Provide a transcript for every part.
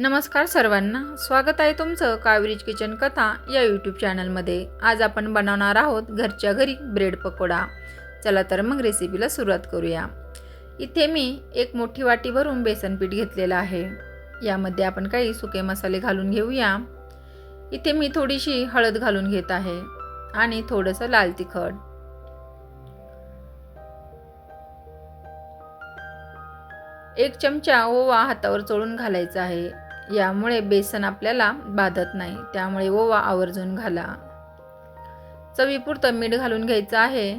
नमस्कार सर्वांना. स्वागत आहे तुमचं कावेरीज किचन कथा या यूट्यूब चॅनलमध्ये आज आपण बनवणार आहोत घरच्या घरी ब्रेड पकोडा. चला तर मग रेसिपीला सुरुवात करूया. इथे मी एक मोठी वाटी भरून बेसन पीठ घेतलेलं आहे. यामध्ये आपण काही सुके मसाले घालून घेऊया. इथे मी थोडीशी हळद घालून घेत आहे आणि थोडंसं लाल तिखट. एक चमचा ओवा हातावर चोळून घालायचा आहे. यामुळे बेसन आपल्याला बाधत नाही. त्यामुळे ओवा आवर्जून घाला. चवीपुरतं मीठ घालून घ्यायचं आहे.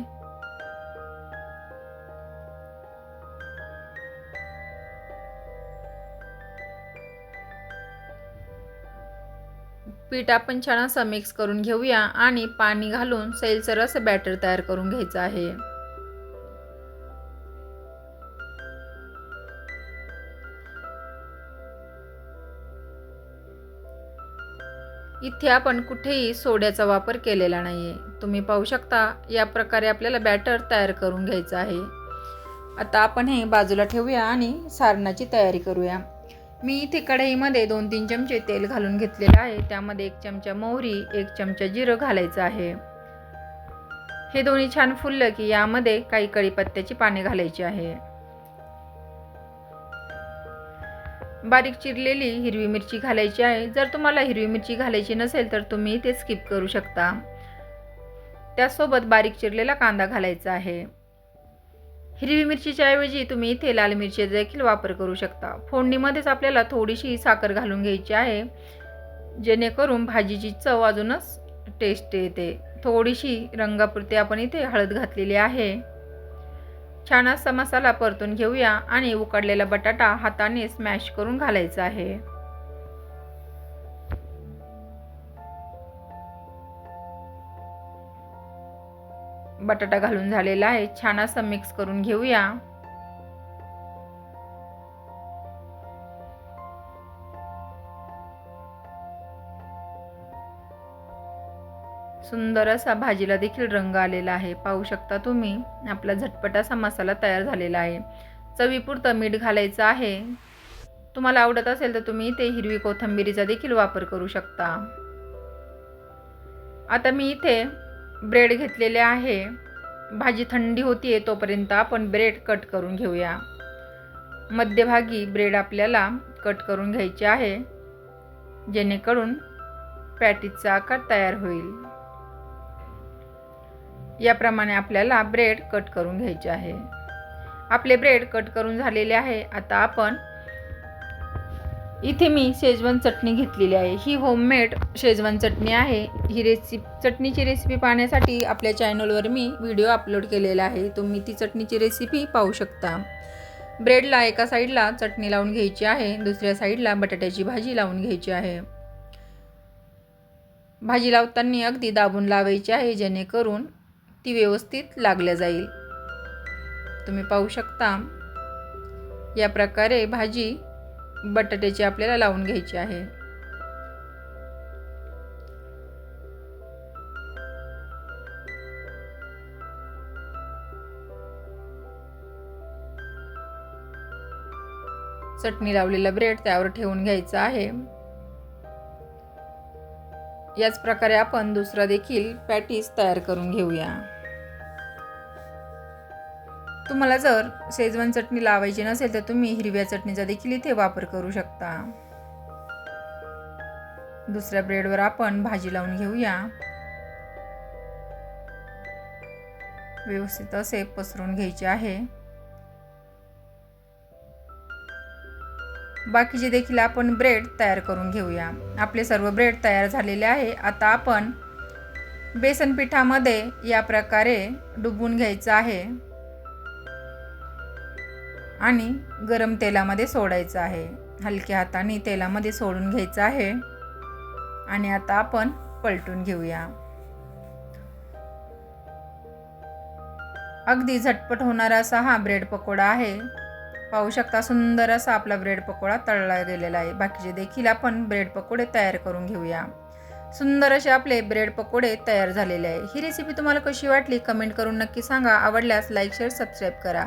पीठ आपण छान असं मिक्स करून घेऊया आणि पाणी घालून सैलसर असं बॅटर तयार करून घ्यायचं आहे. इथे आपण कुठेही सोड्याचा वापर केलेला नाही आहे तुम्ही पाहू शकता या प्रकारे आपल्याला बॅटर तयार करून घ्यायचं आहे. आता आपण हे बाजूला ठेवूया आणि सारणाची तयारी करूया. मी इथे कढईमध्ये दोन तीन चमचे तेल घालून घेतलेलं आहे. त्यामध्ये एक चमचा मोहरी एक चमचा जिरं घालायचं आहे. हे दोन्ही छान फुललं की यामध्ये काही कढीपत्त्याची पाने घालायची आहे. बारीक चिरलेली हिरवी मिरची घालायची आहे. जर तुम्हाला हिरवी मिरची घालायची नसेल तर तुम्ही ते स्किप करू शकता. त्यासोबत बारीक चिरलेला कांदा घालायचा आहे. हिरवी मिरचीच्या ऐवजी तुम्ही इथे लाल मिरची देखील वापर करू शकता. फोडणीमध्येच आपल्याला थोडीशी साखर घालून घ्यायची आहे जेणेकरून भाजीची चव अजूनच टेस्ट येते. थोडीशी रंगापुरती आपण इथे हळद घातलेली आहे. छान असा मसाला परतून घेऊया आणि उकडलेला बटाटा हाताने स्मॅश करून घालायचा आहे. बटाटा घालून झालेला आहे. छान असं मिक्स करून घेऊया. सुंदर असा भाजीला देखील रंग आलेला आहे. पाहू शकता तुम्ही आपला झटपट असा मसाला तयार झालेला आहे. चवीपुरतं मीठ घालायचं आहे. तुम्हाला आवडत असेल तर तुम्ही इथे हिरवी कोथिंबिरीचा देखील वापर करू शकता. आता मी इथे ब्रेड घेतलेले आहे. भाजी थंडी होतीये तोपर्यंत आपण ब्रेड कट करून घेऊया. मध्यभागी ब्रेड आपल्याला कट करून घ्यायचे आहे. जेणेकरून पॅटीजचा आकार तयार होईल. याप्रमाणे आपल्याला ब्रेड कट करून घ्यायचे आहे. आपले ब्रेड कट करून झालेले आहे. आता आपण इथे मी शेजवान चटणी घेतलेली आहे. ही होममेड शेजवान चटणी आहे. ही रेसिपी चटणीची रेसिपी पाहण्यासाठी आपल्या चॅनलवर मी व्हिडिओ अपलोड केलेला आहे. तुम्ही ती चटणीची रेसिपी पाहू शकता. ब्रेडला एका साईडला चटणी लावून घ्यायची आहे. दुसऱ्या साईडला बटाट्याची भाजी लावून घ्यायची आहे. भाजी लावताना अगदी दाबून लावायची आहे जेणेकरून ती व्यवस्थित लागल्या जाईल. तुम्ही पाहू शकता या प्रकारे भाजी बटाट्याची आपल्याला लावून घ्यायची आहे. चटणी लावलेला ब्रेड त्यावर ठेवून घ्यायचा आहे. याच प्रकारे आपण दुसरा देखील पॅटीस तयार करून घेऊया. तुम्हाला जर शेजवान चटणी लावायची नसेल तर तुम्ही हिरव्या चटणीचा देखील इथे वापर करू शकता. दुसऱ्या ब्रेडवर आपण भाजी लावून घेऊया. व्यवस्थित असे पसरून घ्यायचे आहे. बाकीचे देखील आपण ब्रेड तयार करून घेऊया. आपले सर्व ब्रेड तयार झालेले आहे. आता आपण बेसन पिठामध्ये या प्रकारे डुबून घ्यायचं आहे. आणि गरम तेलामध्ये सोडायचं आहे. हलक्या हाताने तेलामध्ये सोडून घ्यायचं आहे. आणि आता आपण पलटून घेऊया. अगदी झटपट होणारा असा हा ब्रेड पकोडा आहे. पाहू शकता सुंदर असा आपला ब्रेड पकोडा तळला गेलेला आहे. बाकीचे देखील आपण ब्रेड पकोडे तयार करून घेऊया. सुंदर असे आपले ब्रेड पकोडे तयार झालेले आहे. ही रेसिपी तुम्हाला कशी वाटली? कमेंट करून नक्की सांगा. आवडल्यास लाईक शेअर सबस्क्राईब करा.